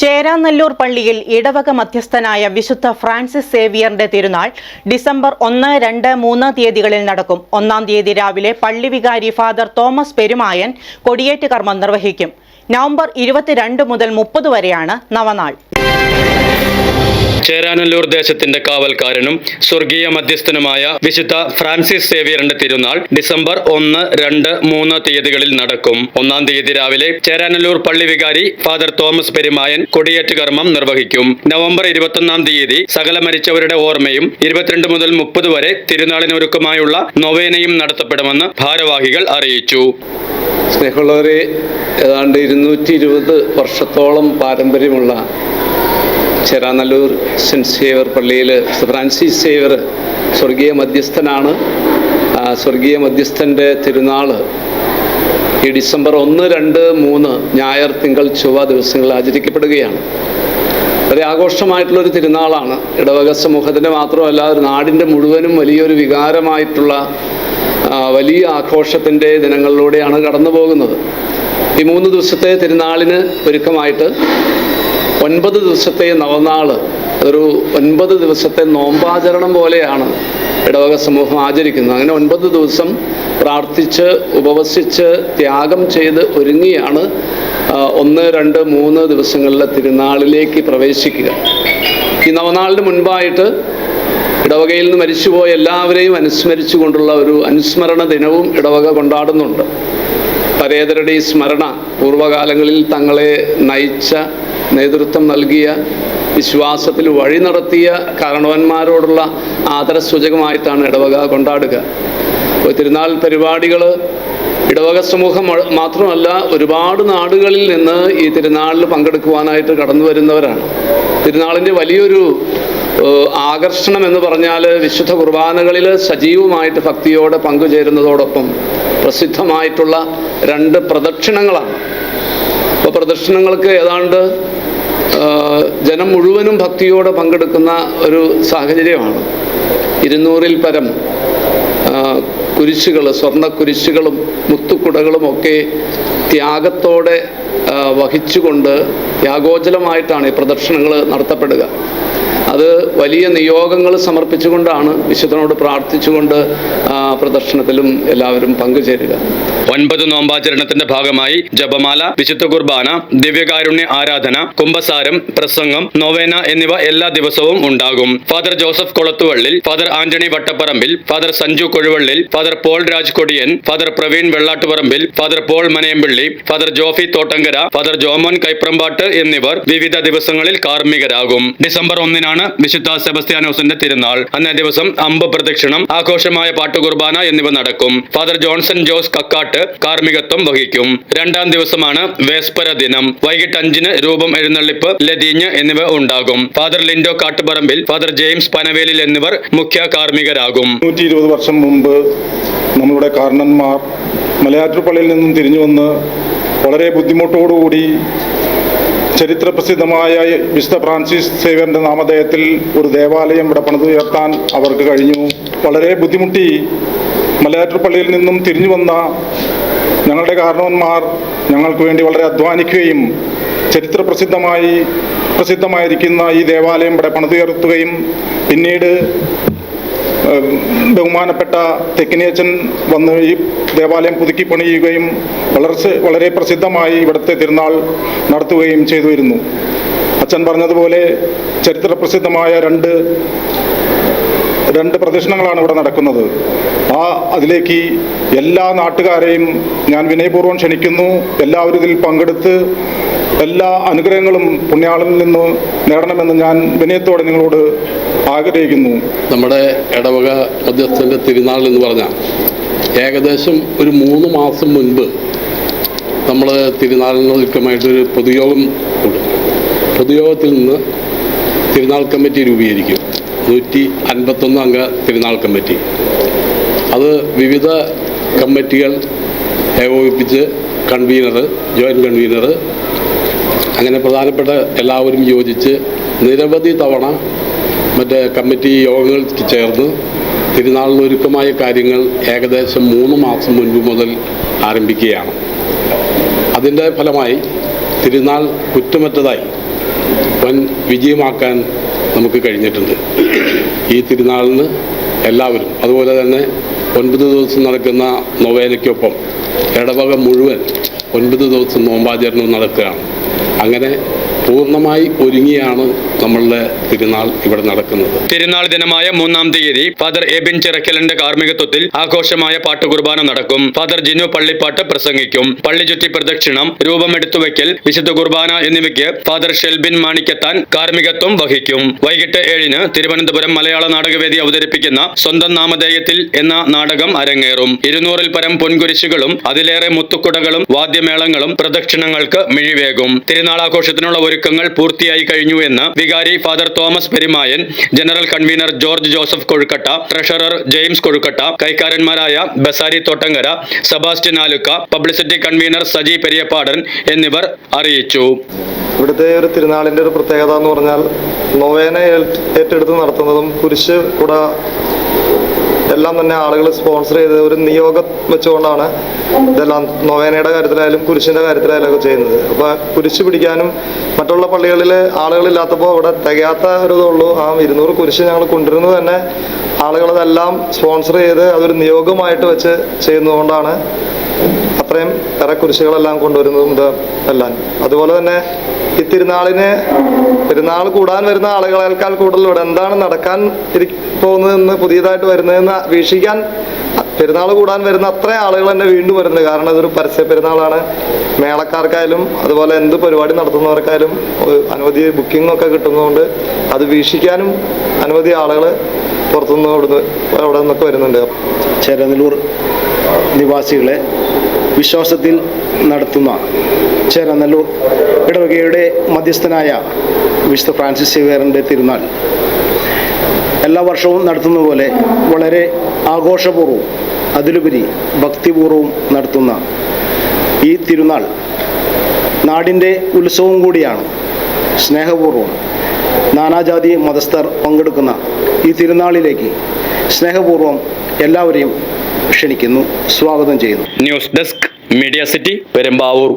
ചേരാനല്ലൂർ പള്ളിയിൽ ഇടവക മധ്യസ്ഥനായ വിശുദ്ധ ഫ്രാൻസിസ് സേവിയറിന്റെ തിരുനാൾ ഡിസംബർ ഒന്ന് രണ്ട് മൂന്ന് തീയതികളിൽ നടക്കും. ഒന്നാം തീയതി രാവിലെ പള്ളി വികാരി ഫാദർ തോമസ് പെരുമായൻ കൊടിയേറ്റ് കർമ്മം നിർവഹിക്കും. നവംബർ ഇരുപത്തിരണ്ട് മുതൽ മുപ്പത് വരെയാണ് നവനാൾ. ചേരാനല്ലൂർ ദേശത്തിന്റെ കാവൽക്കാരനും സ്വർഗീയ മധ്യസ്ഥനുമായ വിശുദ്ധ ഫ്രാൻസിസ് സേവിയറിന്റെ തിരുനാൾ ഡിസംബർ ഒന്ന് രണ്ട് മൂന്ന് തീയതികളിൽ നടക്കും. ഒന്നാം തീയതി രാവിലെ ചേരാനല്ലൂർ പള്ളി വികാരി ഫാദർ തോമസ് പെരുമായൻ കൊടിയേറ്റ് കർമ്മം നിർവഹിക്കും. നവംബർ ഇരുപത്തൊന്നാം തീയതി സകല മരിച്ചവരുടെ ഓർമ്മയും ഇരുപത്തിരണ്ട് മുതൽ മുപ്പത് വരെ തിരുനാളിനൊരുക്കമായുള്ള നൊവേനയും നടത്തപ്പെടുമെന്ന് ഭാരവാഹികൾ അറിയിച്ചു. സ്നേഹമുള്ളവരെ ഏതാണ്ട് ഇരുന്നൂറ്റി ഇരുപത് വർഷത്തോളം പാരമ്പര്യമുള്ള ചെറാനല്ലൂർ സെന്റ് സേവർ പള്ളിയിൽ ഫ്രാൻസിസ് സേവർ സ്വർഗീയ മധ്യസ്ഥനാണ്. സ്വർഗീയ മധ്യസ്ഥന്റെ തിരുനാൾ ഈ ഡിസംബർ ഒന്ന് രണ്ട് മൂന്ന് ഞായർ തിങ്കൾ ചൊവ്വ ദിവസങ്ങൾ ആചരിക്കപ്പെടുകയാണ്. വളരെ ആഘോഷമായിട്ടുള്ളൊരു തിരുനാളാണ്. ഇടവക സമൂഹത്തിന്റെ മാത്രമല്ല ഒരു നാടിന്റെ മുഴുവനും വലിയൊരു വികാരമായിട്ടുള്ള വലിയ ആഘോഷത്തിന്റെ ദിനങ്ങളിലൂടെയാണ് കടന്നു പോകുന്നത് ഈ മൂന്ന് ദിവസത്തെ തിരുനാളിന് ഒരുക്കമായിട്ട് ഒൻപത് ദിവസത്തെ നവനാൾ അതൊരു ഒൻപത് ദിവസത്തെ നോമ്പാചരണം പോലെയാണ് ഇടവക സമൂഹം ആചരിക്കുന്നത്. അങ്ങനെ ഒൻപത് ദിവസം പ്രാർത്ഥിച്ച് ഉപവസിച്ച് ത്യാഗം ചെയ്ത് ഒരുങ്ങിയാണ് ഒന്ന് രണ്ട് മൂന്ന് ദിവസങ്ങളിലെ തിരുനാളിലേക്ക് പ്രവേശിക്കുക. ഈ നവനാളിന് മുൻപായിട്ട് ഇടവകയിൽ നിന്ന് മരിച്ചുപോയ എല്ലാവരെയും അനുസ്മരിച്ചുകൊണ്ടുള്ള ഒരു അനുസ്മരണ ദിനവും ഇടവക കൊണ്ടാടുന്നുണ്ട്. പരേതരുടെ ഈ സ്മരണ പൂർവകാലങ്ങളിൽ തങ്ങളെ നയിച്ച നേതൃത്വം നൽകിയ വിശ്വാസത്തിൽ വഴി നടത്തിയ കാരണവന്മാരോടുള്ള ആദരസൂചകമായിട്ടാണ് ഇടവക കൊണ്ടാടുക. തിരുനാൾ പരിപാടികൾ ഇടവക സമൂഹം മാത്രമല്ല ഒരുപാട് നാടുകളിൽ നിന്ന് ഈ തിരുനാളിൽ പങ്കെടുക്കുവാനായിട്ട് കടന്നു വരുന്നവരാണ്. തിരുനാളിന്റെ വലിയൊരു ആകർഷണം എന്ന് പറഞ്ഞാൽ വിശുദ്ധ കുർബാനകളിൽ സജീവമായിട്ട് ഭക്തിയോടെ പങ്കുചേരുന്നതോടൊപ്പം പ്രസിദ്ധമായിട്ടുള്ള രണ്ട് പ്രദക്ഷിണങ്ങളാണ്. അപ്പോൾ പ്രദർശനങ്ങൾക്ക് ഏതാണ്ട് ജനം മുഴുവനും ഭക്തിയോടെ പങ്കെടുക്കുന്ന ഒരു സാഹചര്യമാണ്. ഇരുന്നൂറിൽ പരം കുരിശുകൾ സ്വർണ കുരിശുകളും മുത്തുക്കുടകളും ഒക്കെ ത്യാഗത്തോടെ വഹിച്ചുകൊണ്ട് ത്യാഗോജലമായിട്ടാണ് ഈ പ്രദർശനങ്ങൾ നടത്തപ്പെടുക. അത് വലിയ നിയോഗങ്ങൾ സമർപ്പിച്ചുകൊണ്ടാണ് വിശുദ്ധനോട് പ്രാർത്ഥിച്ചുകൊണ്ട് പ്രദർശനത്തിലും എല്ലാവരും പങ്കുചേരുക. ഒൻപത് നോമ്പാചരണത്തിന്റെ ഭാഗമായി ജപമാല വിശുദ്ധ കുർബാന ദിവ്യകാരുണ്യ ആരാധന കുംഭസാരം പ്രസംഗം നോവേന എന്നിവ എല്ലാ ദിവസവും ഉണ്ടാകും. Father Joseph Kolathuvallil father Antony Vattaparambil father Sanju Kozhuvallil father Paul Raj Kodiyan father Praveen Vellattuparambil father Paul Manayampilly father Jofy Thottankara father Jomon Kaiprampatt എന്നിവർ വിവിധ ദിവസങ്ങളിൽ കാർമ്മികരാകും. ഡിസംബർ ഒന്നിനാണ് വിശുദ്ധ സെബസ്ത്യാനോസിന്റെ തിരുനാൾ. അന്നേ ദിവസം അമ്പ് പ്രദക്ഷിണം ആഘോഷമായ പാട്ടുകുർബാന എന്നിവ നടക്കും. ഫാദർ ജോൺസൺ ജോസ് കക്കാട്ട് കാർമ്മികത്വം വഹിക്കും. രണ്ടാം ദിവസമാണ് വേസ്പര ദിനം. വൈകിട്ട് അഞ്ചിന് രൂപം എഴുന്നള്ളിപ്പ് ലതീഞ്ഞ് എന്നിവ ഉണ്ടാകും. Father Lindo Kattuparambil father James Panavelil എന്നിവർ മുഖ്യ കാർമ്മികരാകും. നൂറ്റി ഇരുപത് വർഷം മുമ്പ് നമ്മളുടെ കാരണന്മാർ മലയാറ്റൂർ പള്ളിയിൽ നിന്നും തിരിഞ്ഞു വന്ന് വളരെ ബുദ്ധിമുട്ടോടുകൂടി ചരിത്രപ്രസിദ്ധമായ വിശുദ്ധ ഫ്രാൻസിസ് സേവ്യറിന്റെ നാമധേയത്തിൽ ഒരു ദേവാലയം ഇവിടെ പണിതുയർത്താൻ അവർക്ക് കഴിഞ്ഞു. വളരെ ബുദ്ധിമുട്ടി മലയാറ്റൂർപ്പള്ളിയിൽ നിന്നും തിരിഞ്ഞു വന്ന ഞങ്ങളുടെ കാരണവന്മാർ ഞങ്ങൾക്ക് വേണ്ടി വളരെ അധ്വാനിക്കുകയും ചരിത്ര പ്രസിദ്ധമായി പ്രസിദ്ധമായിരിക്കുന്ന ഈ ദേവാലയം ഇവിടെ പണിതുയർത്തുകയും പിന്നീട് ബഹുമാനപ്പെട്ട തെക്കിനിയച്ചൻ വന്ന് ഈ ദേവാലയം പുതുക്കി പണിയുകയും വളർച്ച വളരെ പ്രസിദ്ധമായി ഇവിടുത്തെ തിരുനാൾ നടത്തുകയും ചെയ്തു വരുന്നു അച്ഛൻ പറഞ്ഞതുപോലെ ചരിത്രപ്രസിദ്ധമായ രണ്ട് രണ്ട് പ്രദർശനങ്ങളാണ് ഇവിടെ നടക്കുന്നത്. ആ അതിലേക്ക് എല്ലാ നാട്ടുകാരെയും ഞാൻ വിനയപൂർവം ക്ഷണിക്കുന്നു. എല്ലാവരും ഇതിൽ പങ്കെടുത്ത് എല്ലാ അനുഗ്രഹങ്ങളും പുണ്യാളിൽ നിന്ന് നേടണമെന്ന് ഞാൻ വിനയത്തോടെ നിങ്ങളോട് ആഗ്രഹിക്കുന്നു. നമ്മുടെ ഇടവക മധ്യസ്ഥന്റെ തിരുനാൾ എന്ന് പറഞ്ഞാൽ ഏകദേശം ഒരു മൂന്ന് മാസം മുൻപ് നമ്മൾ തിരുനാളിനൊരുക്കമായിട്ടൊരു പൊതുയോഗം കൊടുക്കും പൊതുയോഗത്തിൽ നിന്ന് തിരുനാൾ കമ്മിറ്റി രൂപീകരിക്കും. നൂറ്റി അൻപത്തൊന്ന് അംഗ തിരുനാൾ കമ്മിറ്റി. അത് വിവിധ കമ്മിറ്റികൾ ഏകോപിപ്പിച്ച് കൺവീനർ ജോയിന്റ് കൺവീനർ അങ്ങനെ പ്രധാനപ്പെട്ട എല്ലാവരും യോജിച്ച് നിരവധി തവണ മറ്റേ കമ്മിറ്റി യോഗങ്ങൾ ചേർന്ന് തിരുനാളിനൊരുക്കമായ കാര്യങ്ങൾ ഏകദേശം മൂന്ന് മാസം മുൻപ് മുതൽ ആരംഭിക്കുകയാണ്. അതിന്റെ ഫലമായി തിരുനാൾ കുറ്റമറ്റതായി വൻ വിജയമാക്കാൻ നമുക്ക് കഴിഞ്ഞിട്ടുണ്ട്. ഈ തിരുനാളിന് എല്ലാവരും അതുപോലെ തന്നെ ഒൻപത് ദിവസം നടക്കുന്ന നൊവേനയ്ക്കൊപ്പം ഇടവക മുഴുവൻ ഒൻപത് ദിവസം നോമ്പാചരണം നടക്കുകയാണ്. അങ്ങനെ പൂർണമായി ഒരുങ്ങിയാണ് നമ്മളുടെ തിരുനാൾ ഇവിടെ നടക്കുന്നത്. തിരുനാൾ ദിനമായ മൂന്നാം തീയതി ഫാദർ എബിൻ ചിറക്കലിന്റെ കാർമ്മികത്വത്തിൽ ആഘോഷമായ പാട്ട് കുർബാന നടക്കും. ഫാദർ ജിനു പള്ളിപ്പാട്ട് പ്രസംഗിക്കും. പള്ളി ചുറ്റി പ്രദക്ഷിണം രൂപമെടുത്തു വെക്കൽ വിശുദ്ധ കുർബാന എന്നിവയ്ക്ക് ഫാദർ ഷെൽബിൻ മാണിക്കത്താൻ കാർമ്മികത്വം വഹിക്കും. വൈകിട്ട് ഏഴിന് തിരുവനന്തപുരം മലയാള നാടകവേദി അവതരിപ്പിക്കുന്ന സ്വന്തം നാമധേയത്തിൽ എന്ന നാടകം അരങ്ങേറും. ഇരുന്നൂറിൽ പരം പൊൻകുരിശുകളും അതിലേറെ മുത്തുക്കുടകളും വാദ്യമേളങ്ങളും പ്രദക്ഷിണങ്ങൾക്ക് മിഴിവേകും. തിരുനാളാഘോഷത്തിനുള്ള ഒരുക്കങ്ങൾ പൂർത്തിയായി കഴിഞ്ഞു എന്ന് വികാരി father Thomas Perumayan general convener George Joseph Kozhukatta treasurer James Kozhukatta കൈക്കാരന്മാരായ Basari Thottankara Sebastian Aluka publicity convener Saji Periyapadan എന്നിവർ അറിയിച്ചു. ഇവിടുത്തെ ഒരു തിരുനാളിന്റെ ഒരു പ്രത്യേകത എന്ന് പറഞ്ഞാൽ നൊവേന ഏറ്റ് ഏറ്റെടുത്ത് നടത്തുന്നതും കുരിശ് കൂട എല്ലാം തന്നെ ആളുകൾ സ്പോൺസർ ചെയ്ത് ഒരു നിയോഗം വെച്ചുകൊണ്ടാണ് ഇതെല്ലാം നൊവേനയുടെ കാര്യത്തിലായാലും കുരിശിന്റെ കാര്യത്തിലായാലും ഒക്കെ ചെയ്യുന്നത്. അപ്പോൾ കുരിശ് പിടിക്കാനും മറ്റുള്ള പള്ളികളിൽ ആളുകളില്ലാത്തപ്പോൾ അവിടെ തികയാത്ത ഒരു ഇതുള്ളൂ. ആ ഇരുന്നൂറ് കുരിശ് ഞങ്ങൾ കൊണ്ടുവരുന്നത് തന്നെ ആളുകളതെല്ലാം സ്പോൺസർ ചെയ്ത് അതൊരു നിയോഗമായിട്ട് വെച്ച് ചെയ്യുന്നതുകൊണ്ടാണ് അത്രയും ഏറെ കുരിശുകളെല്ലാം കൊണ്ടുവരുന്നതും ഇത് എല്ലാം. അതുപോലെ തന്നെ ഈ തിരുനാളിന് പെരുന്നാൾ കൂടാൻ വരുന്ന ആളുകളേക്കാൾ കൂടുതൽ ഇവിടെ എന്താണ് നടക്കാൻ പോകുന്നതെന്ന് പുതിയതായിട്ട് വരുന്നതെന്ന് വീക്ഷിക്കാൻ പെരുന്നാൾ കൂടാൻ വരുന്ന അത്രയും ആളുകൾ തന്നെ വീണ്ടും വരുന്നത് കാരണം ഇതൊരു പരസ്യ പെരുന്നാളാണ്. മേളക്കാർക്കായാലും അതുപോലെ എന്ത് പരിപാടി നടത്തുന്നവർക്കായാലും അനവധി ബുക്കിംഗ് ഒക്കെ കിട്ടുന്നതുകൊണ്ട് അത് വീക്ഷിക്കാനും അനവധി ആളുകൾ പുറത്തുനിന്ന് ഇവിടുന്ന് അവിടെ നിന്നൊക്കെ വരുന്നുണ്ട്. ചേരനല്ലൂർ നിവാസികളെ വിശ്വാസത്തിൽ നടത്തുന്ന ചേരനല്ലൂർ ഇടവകയുടെ മധ്യസ്ഥനായ വിശുദ്ധ ഫ്രാൻസിസ് സേവിയറിന്റെ തിരുനാൾ. എല്ലാ വർഷവും നടത്തുന്ന പോലെ വളരെ ആഘോഷപൂർവം അതിലുപരി ഭക്തിപൂർവം നടത്തുന്ന ഈ തിരുനാൾ നാടിന്റെ ഉത്സവം കൂടിയാണ്. സ്നേഹപൂർവം നാനാജാതി മതസ്ഥർ പങ്കെടുക്കുന്ന ഈ തിരുനാളിലേക്ക് സ്നേഹപൂർവം എല്ലാവരെയും ക്ഷണിക്കുന്നു. സ്വാഗതം ചെയ്യുന്നു. News desk media city Perumbavoor.